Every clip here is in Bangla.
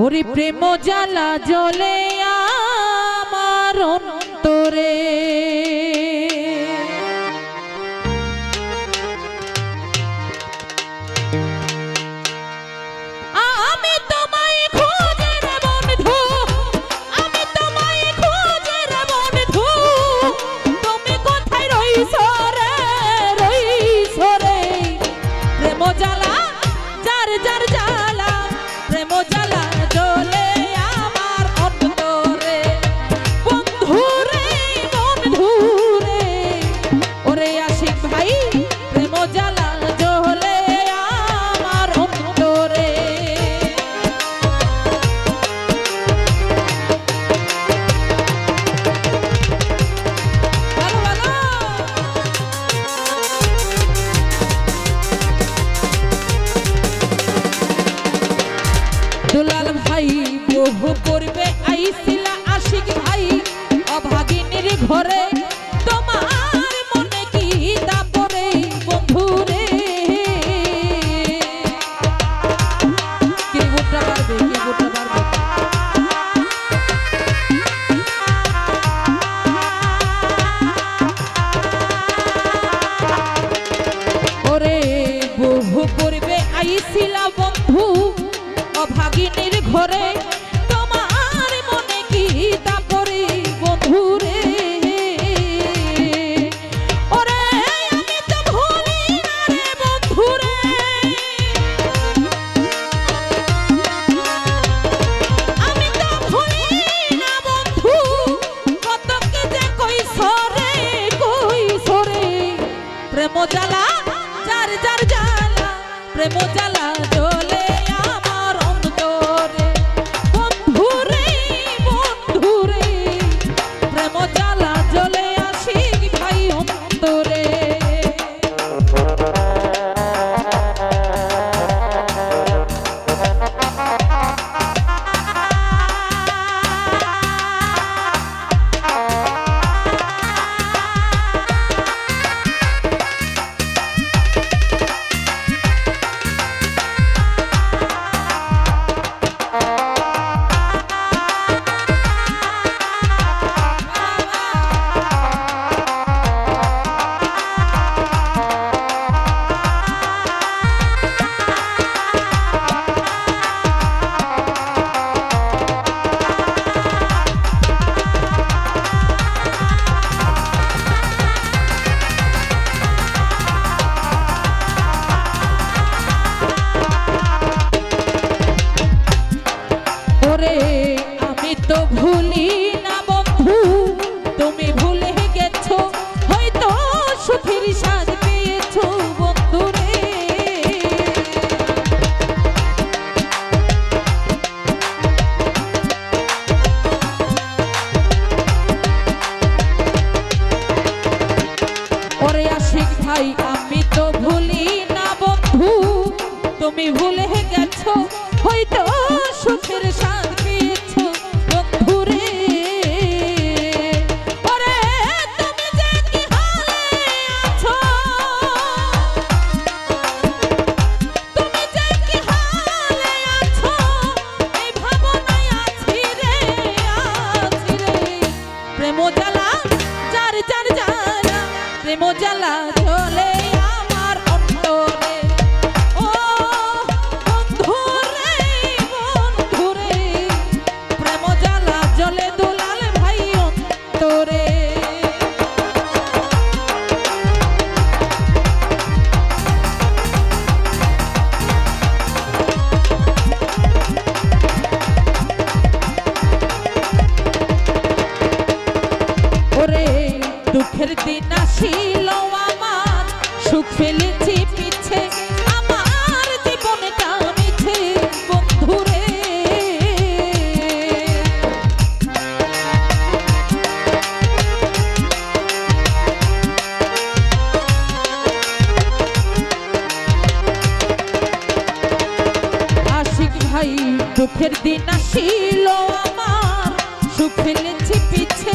ওরে প্রেম জ্বালা জলে আমার অন্তরে। দুলাল ভাই বহু পূর্বে আইসিলা আশিক ভাই অভাগিনীর ঘরে করে, আমি তো ভুলি না বন্ধু। তুমি ভুলে গেছো, হয়তো সুখীর সাজ পেয়েছ বন্ধু রে ওরে আশিক ভাই, আমি তো ভুলি না বন্ধু। তুমি ভুলে ছিল আমার। সুখ ফেলেছি পিছে। আমার জীবনটা মিছে বন্ধুরে ভাই, দুঃখের দিন আসিল আমার। সুখ ফেলেছি পিছে।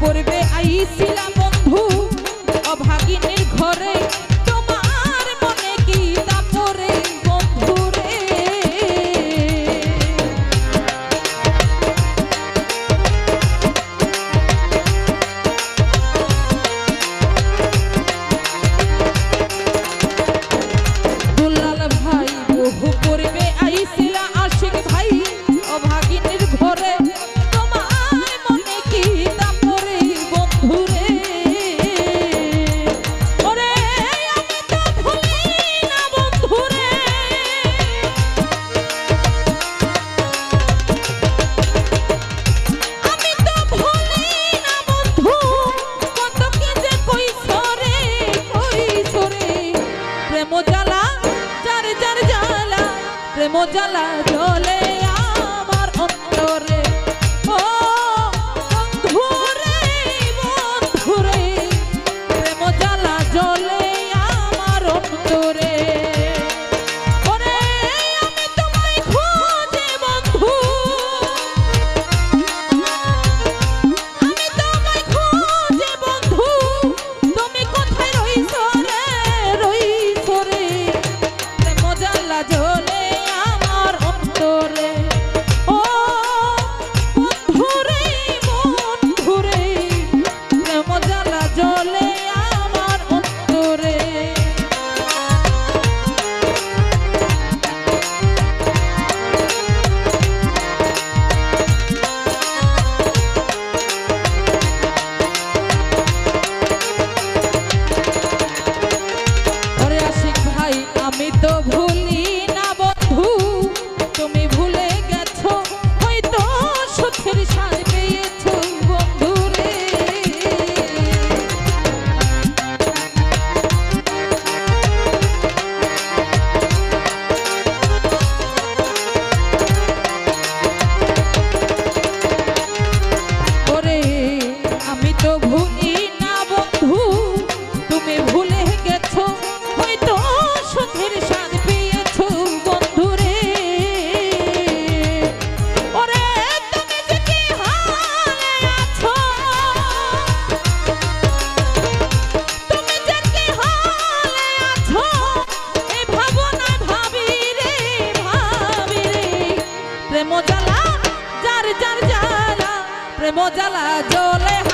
পড়বে আইছিলাম প্রেম জ্বালা যার যার জ্বালা প্রেম জ্বালা জ্বলে।